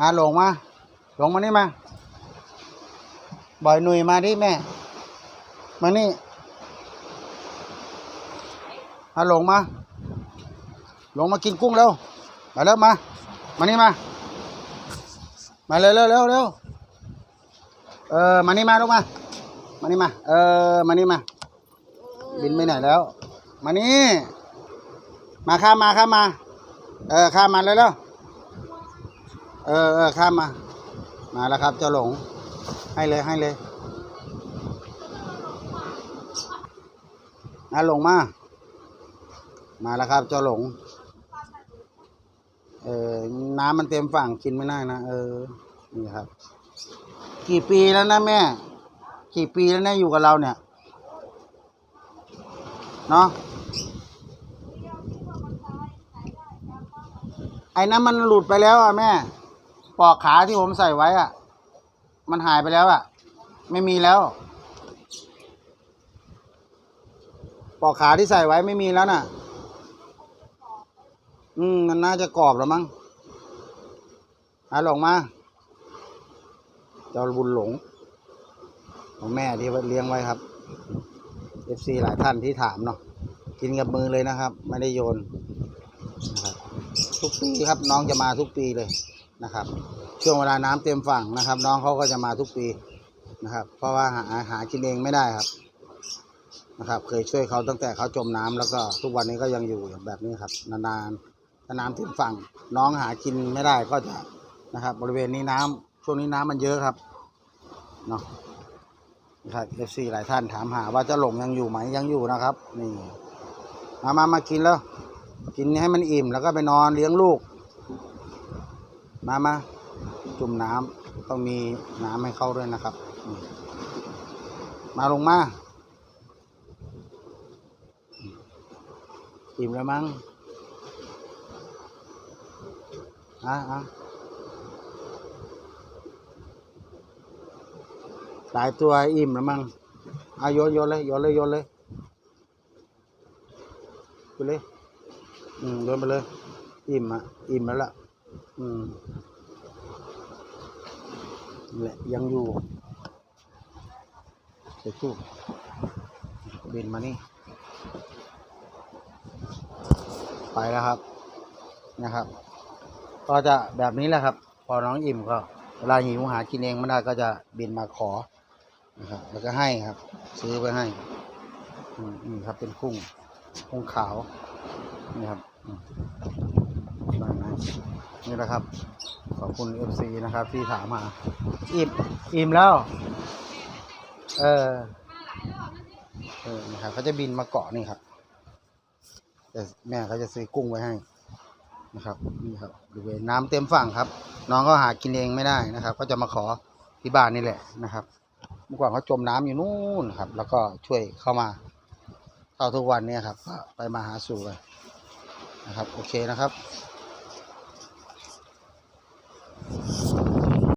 อ่าลงมาหลงมานี่มา บ่อยหนุ่ยมาดิแม่ มานี่อ่าลงมา หลงมากินกุ้งเร็ว มาเร็วมา มานี่มา มาเร็วเร็วเร็วเร็วเออ มานี่มาลูกมา มานี่มา เออ มานี่มา บินไปไหนแล้ว มานี่ มาข้ามาข้ามา เออข้ามาเลยแล้ว เออเออข้ามมา มาแล้วครับ เจ้าหลง ให้เลยให้เลยนาหลงมา มาแล้วครับ เจ้าหลง เออน้ำมันเต็มฝั่งกินไม่ได้นะเออ นี่ครับ กี่ปีแล้วนะแม่ กี่ปีแล้วเนี่ยอยู่กับเราเนี่ย เนาะไอ้นั้นมันหลุดไปแล้วอะแม่ ปอกขาที่ผมใส่ไว้อะ มันหายไปแล้วอะ ไม่มีแล้ว ปอกขาที่ใส่ไว้ไม่มีแล้วน่ะ อืม มันน่าจะกรอบแล้วมั้งอาหลงมาเจ้าบุญหลงของแม่ที่เลี้ยงไว้ครับ FC หลายท่านที่ถามเนาะกินกับมือเลยนะครับ ไม่ได้โยนนะครับทุกปีครับน้องจะมาทุกปีเลย นะครับ ช่วงเวลาน้ำเต็มฝั่งนะครับ น้องเขาก็จะมาทุกปีนะครับ เพราะว่าหาหากินเองไม่ได้ครับนะครับ เคยช่วยเขาตั้งแต่เขาจมน้ำแล้วก็ทุกวันนี้ก็ยังอยู่แบบนี้ครับ นานๆถ้าน้ำเต็มฝั่ง น้องหากินไม่ได้ก็จะนะครับ บริเวณนี้น้ำช่วงนี้น้ำมันเยอะครับเนาะนะครับเอฟซีหลายท่านถามหาว่าเจะหลงยังอยู่ไหมยังอยู่นะครับ นี่มามามากินแล้ว กินให้มันอิ่มแล้วก็ไปนอนเลี้ยงลูก มามาจุ่มน้ำต้องมีน้ำให้เข้าด้วยนะครับ มาลงมาอิ่มแล้วมั้งอะอะหลายตัวอิ่มแล้วมั้งเอาโยนโยนเลยโยนเลยโยนเลยไปเลย อืมโยนไปเลย อิ่มอะ อิ่มแล้วล่ะ อืมแหละยังอยู่เดี๋ยวตู้บินมานี่ ไปแล้วครับนะครับ ก็จะแบบนี้แหละครับ พอน้องอิ่มก็เวลาหิวหากินเองไม่ได้ก็จะบินมาขอนะครับ แล้วก็ให้ครับ ซื้อไปให้อืมนี่ครับเป็นกุ้งกุ้งขาวนี่ครับอืมได้ไหมนี่ นี่แหละครับ ขอบคุณเอฟซีนะครับ ที่ถามมาอิ่มอิ่มแล้ว เออเออนะครับเขาจะบินมาเกาะนี่ครับแต่แม่เขาจะซื้อกุ้งไว้ให้นะครับนี่ครับบริเวณน้ำเต็มฝั่งครับ น้องก็หากินเองไม่ได้นะครับ ก็จะมาขอที่บ้านนี่แหละนะครับ เมื่อก่อนเขาจมน้ำอยู่นู่นครับ แล้วก็ช่วยเข้ามาเข้าทุกวันเนี่ยครับก็ไปมาหาสู่กันนะครับ โอเคนะครับ